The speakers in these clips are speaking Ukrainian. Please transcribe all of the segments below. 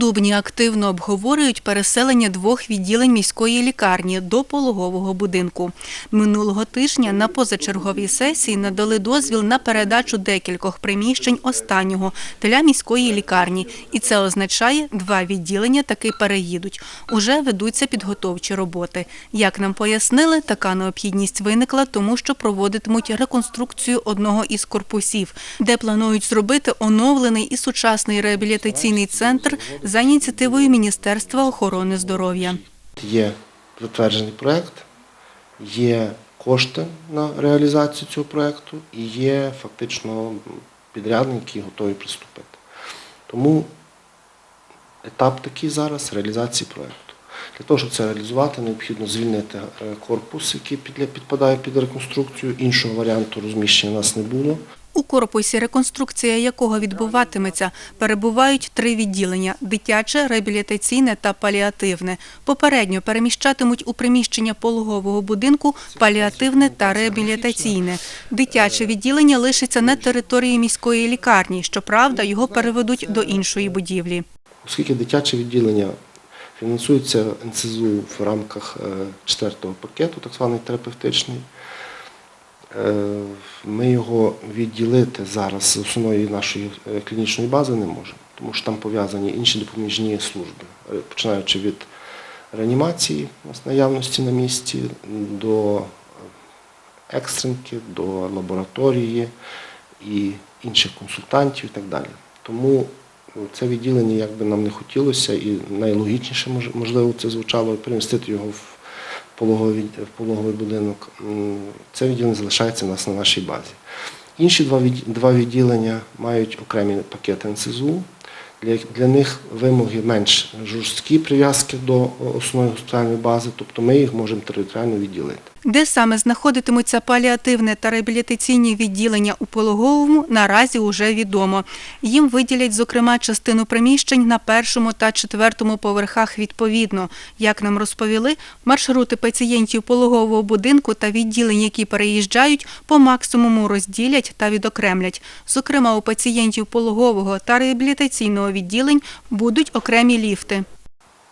Дубні активно обговорюють переселення двох відділень міської лікарні до пологового будинку. Минулого тижня на позачерговій сесії надали дозвіл на передачу декількох приміщень останнього для міської лікарні. І це означає, два відділення таки переїдуть. Уже ведуться підготовчі роботи. Як нам пояснили, така необхідність виникла, тому що проводитимуть реконструкцію одного із корпусів, де планують зробити оновлений і сучасний реабілітаційний центр за ініціативою Міністерства охорони здоров'я. Є затверджений проєкт, є кошти на реалізацію цього проєкту і є фактично підрядники, які готові приступити. Тому етап такий зараз реалізації проєкту. Для того, щоб це реалізувати, необхідно звільнити е, корпус, який підпадає під реконструкцію. Іншого варіанту розміщення у нас не було. У корпусі, реконструкція якого відбуватиметься, перебувають три відділення – дитяче, реабілітаційне та паліативне. Попередньо переміщатимуть у приміщення пологового будинку паліативне та реабілітаційне. Дитяче відділення лишиться на території міської лікарні, щоправда, його переведуть до іншої будівлі. Оскільки дитяче відділення фінансується НСЗУ в рамках е, четвертого пакету, так званий терапевтичний, ми його відділити зараз з основної нашої е, клінічної бази не можемо, тому що там пов'язані інші допоміжні служби, е, починаючи від реанімації наявності на місці, до е, екстренки, до лабораторії і інших консультантів і так далі. Тому це відділення, як би нам не хотілося, і найлогічніше, мож- можливо, це звучало, перемістити його в пологовий, в пологовий будинок. Це відділення залишається у нас на нашій базі. Інші два, відділення мають окремі пакети НСЗУ. Для, для них вимоги менш жорсткі прив'язки до основної госпітальної бази, тобто ми їх можемо територіально відділити. Де саме знаходитимуться паліативне та реабілітаційні відділення у пологовому, наразі уже відомо. Їм виділять, зокрема, частину приміщень на першому та четвертому поверхах відповідно. Як нам розповіли, маршрути пацієнтів пологового будинку та відділень, які переїжджають, по максимуму розділять та відокремлять. Зокрема, у пацієнтів пологового та реабілітаційного відділень будуть окремі ліфти.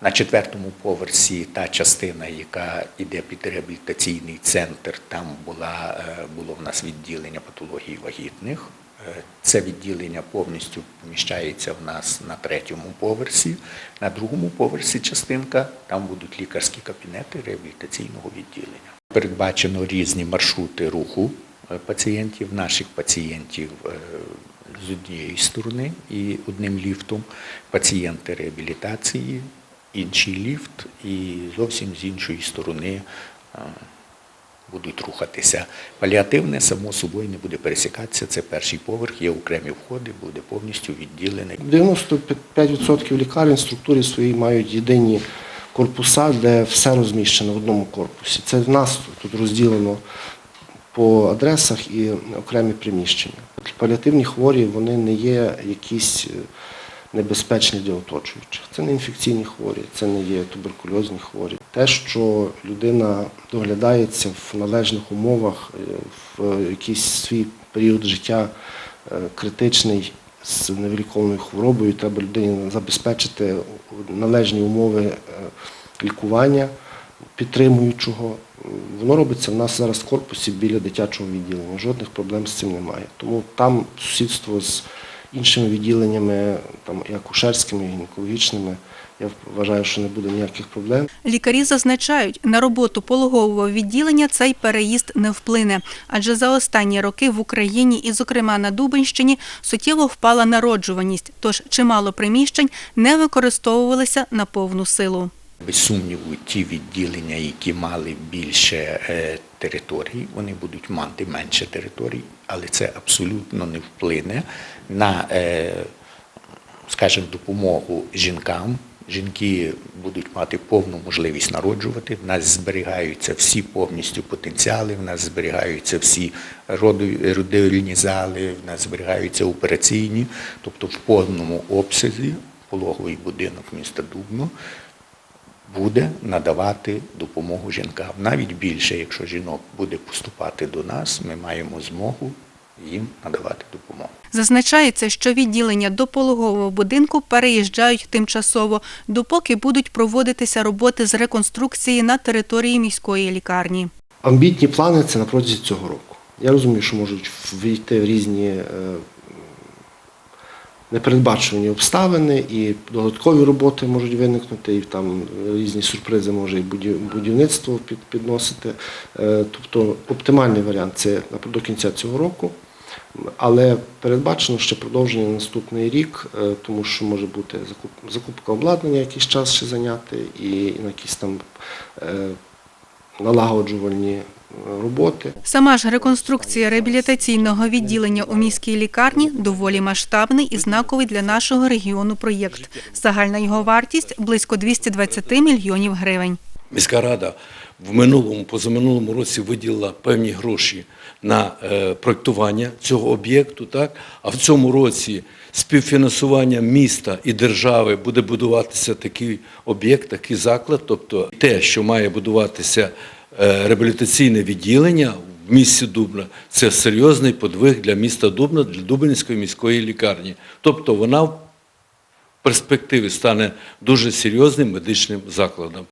На четвертому поверсі та частина, яка йде під реабілітаційний центр, там була, е, було в нас відділення патології вагітних. Е, Це відділення повністю поміщається в нас на третьому поверсі. На другому поверсі частинка, там будуть лікарські кабінети реабілітаційного відділення. Передбачено різні маршрути руху е, пацієнтів, наших пацієнтів з однієї сторони і одним ліфтом, пацієнти реабілітації, інший ліфт і зовсім з іншої сторони е, будуть рухатися. Паліативне, само собою, не буде пересікатися, це перший поверх, є окремі входи, буде повністю відділений. 95% лікарень в структурі своїй мають єдині корпуса, де все розміщено в одному корпусі. Це в нас тут розділено по адресах і окремі приміщення. Паліативні хворі вони не є якісь е, небезпечні для оточуючих. Це не інфекційні хворі, це не є туберкульозні хворі. Те, що людина доглядається в належних умовах, е, в якийсь свій період життя е, критичний з невиліковною хворобою, треба людині забезпечити належні умови е, лікування підтримуючого. Воно робиться в нас зараз в корпусі біля дитячого відділення. Жодних проблем з цим немає. Тому там сусідство з іншими відділеннями, там і акушерськими, і гінекологічними, я вважаю, що не буде ніяких проблем. Лікарі зазначають, на роботу пологового відділення цей переїзд не вплине, адже за останні роки в Україні і, зокрема, на Дубенщині суттєво впала народжуваність, тож чимало приміщень не використовувалися на повну силу. Без сумніву, ті відділення, які мали більше е, територій, вони будуть мати менше територій, але це абсолютно не вплине на, е, скажімо, допомогу жінкам. Жінки будуть мати повну можливість народжувати. В нас зберігаються всі повністю потенціали, в нас зберігаються всі родильні зали, в нас зберігаються операційні, тобто в повному обсязі пологовий будинок міста Дубно буде надавати допомогу жінкам. Навіть більше, якщо жінок буде поступати до нас, ми маємо змогу їм надавати допомогу. Зазначається, що відділення до пологового будинку переїжджають тимчасово, допоки будуть проводитися роботи з реконструкції на території міської лікарні. Амбітні плани це на протязі цього року. Я розумію, що можуть війти в різні е, непередбачувані обставини, і додаткові роботи можуть виникнути, і там різні сюрпризи може і будівництво під, підносити. Е, Тобто оптимальний варіант це до кінця цього року. Але передбачено ще продовження на наступний рік, е, тому що може бути закупка обладнання якийсь час ще зайняти, і на якісь там е, налагоджувальні роботи. Сама ж реконструкція реабілітаційного відділення у міській лікарні доволі масштабний і знаковий для нашого регіону проєкт. Загальна його вартість близько 220 мільйонів гривень. Міська рада в минулому, позаминулому році виділила певні гроші на е, проєктування цього об'єкту, так? а в цьому році співфінансування міста і держави буде будуватися такий об'єкт, такий заклад, тобто те, що має будуватися реабілітаційне відділення в місті Дубна, це серйозний подвиг для міста Дубна, для Дубинської міської лікарні. Тобто вона в перспективі стане дуже серйозним медичним закладом.